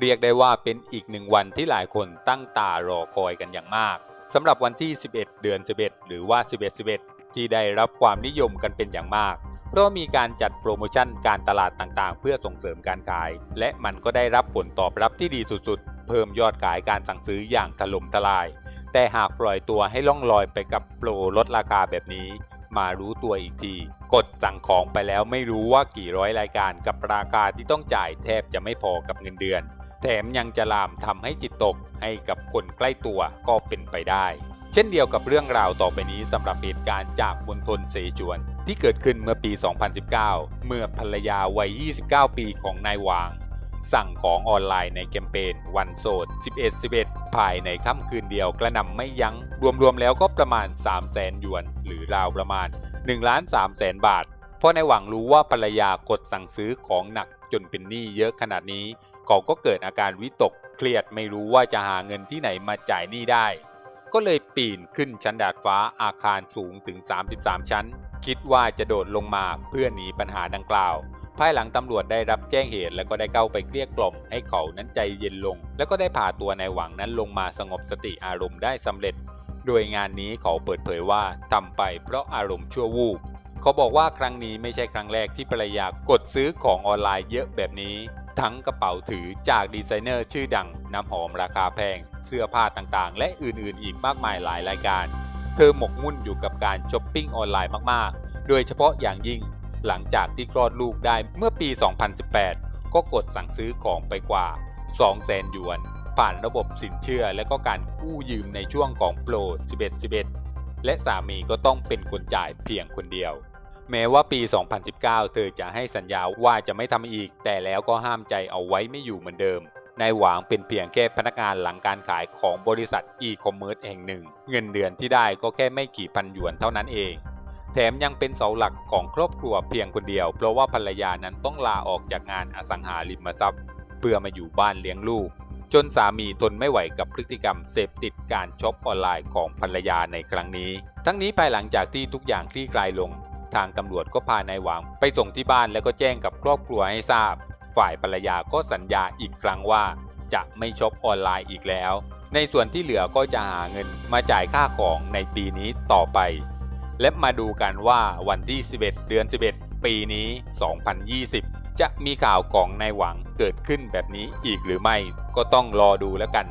เรียกได้ว่าเป็นอีกหนึ่งวันที่หลายคนตั้งตารอคอยกันอย่างมากสำหรับวันที่ 11 เดือน 11 หรือว่า 11 11 ที่ได้รับความนิยมกันเป็นอย่างมาก เพราะมีการจัดโปรโมชั่นการตลาดต่างๆ เพื่อส่งเสริมการขาย และมันก็ได้รับผลตอบรับที่ดีสุดๆ เพิ่มยอดขายการสั่งซื้ออย่างถล่มทลาย แต่หากปล่อยตัวให้ล่องลอยไปกับโปรลดราคาแบบนี้ มารู้ตัวอีกที กดสั่งของไปแล้วไม่รู้ว่ากี่ร้อยรายการกับราคาที่ต้องจ่ายแทบจะไม่พอกับเงินเดือน แถมยังจะลามทำให้จิตตกให้กับคนใกล้ตัวก็เป็นไปได้ เช่นเดียวกับเรื่องราวต่อไปนี้สำหรับเหตุการณ์จากมณฑลเสฉวน ที่เกิดขึ้นเมื่อปี 2019 เมื่อภรรยาวัย 29 ปีของนายวาง สั่งของออนไลน์ในแคมเปญวันโสด 11-11 ภายในค่ำคืนเดียวกระนำไม่ยัง้ง รวมๆแล้วก็ประมาณ 3 0 0แสนหยวน หรือราวประมาณ1ล้าน3แสนบาท เพราะในหวังรู้ว่าภรรยากดสั่งซื้อของหนักจนเป็นหนี้เยอะขนาดนี้ เขาก็เกิดอาการวิตกเครียดไม่รู้ว่าจะหาเงินที่ไหนมาจ่ายหนี้ได้ ก็เลยปีนขึ้นชั้นดาดฟ้าอาคารสูงถึง 33 ชั้น คิดว่าจะโดดลงมาเพื่อหนีปัญหาดังกล่าว ภายหลังตำรวจได้รับแจ้งเหตุแล้วก็ได้เข้าไปเกลี้ยกล่อมให้เขานั้นใจเย็นลง แล้วก็ได้พาตัวนายหวังนั้นลงมาสงบสติอารมณ์ได้สำเร็จ โดยงานนี้เขาเปิดเผยว่าทำไปเพราะอารมณ์ชั่ววูบเขาบอกว่าครั้งนี้ไม่ใช่ครั้งแรกที่ภรรยากดซื้อของออนไลน์เยอะแบบนี้ ทั้งกระเป๋าถือจากดีไซเนอร์ชื่อดังน้ำหอมราคาแพง เสื้อผ้าต่างๆ และอื่นๆ อีกมากมายหลายรายการ เธอหมกมุ่นอยู่กับการช้อปปิ้งออนไลน์มากๆ โดยเฉพาะอย่างยิ่งหลังจากที่คลอดลูกได้เมื่อปี 2018 ก็กดสั่งซื้อของไปกว่า 2 0 0 0 0 0หยวน ผ่านระบบสินเชื่อและก็การกู้ยืมในช่วงของโปร 11-11 และสามีก็ต้องเป็นคนจ่ายเพียงคนเดียว แม้ว่าปี 2019 เธอจะให้สัญญาว่าจะไม่ทำอีก แต่แล้วก็ห้ามใจเอาไว้ไม่อยู่เหมือนเดิม นายหวางเป็นเพียงแค่พนักงานหลังการขายของบริษัทอีคอมเมิร์ซแห่งหนึ่ง เงินเดือนที่ได้ก็แค่ไม่กี่พันหยวนเท่านั้นเอง แถมยังเป็นเสาหลักของครอบครัวเพียงคนเดียว เพราะว่าภรรยานั้นต้องลาออกจากงานอสังหาริมทรัพย์ เพื่อมาอยู่บ้านเลี้ยงลูก จนสามีทนไม่ไหวกับพฤติกรรมเสพติดการช็อปออนไลน์ของภรรยาในครั้งนี้ ทั้งนี้ภายหลังจากที่ทุกอย่างคลี่คลายลง ทางตำรวจก็พานายหวังไปส่งที่บ้านแล้วก็แจ้งกับครอบครัวให้ทราบ ฝ่ายภรรยาก็สัญญาอีกครั้งว่า จะไม่ช็อปออนไลน์อีกแล้ว ในส่วนที่เหลือก็จะหาเงินมาจ่ายค่าของในปีนี้ต่อไป และมาดูกันว่าวันที่ 11 เดือน 11 ปีนี้ 2020 จะมีข่าวของนายหวังเกิดขึ้นแบบนี้อีกหรือไม่ ก็ต้องรอดูแล้วกัน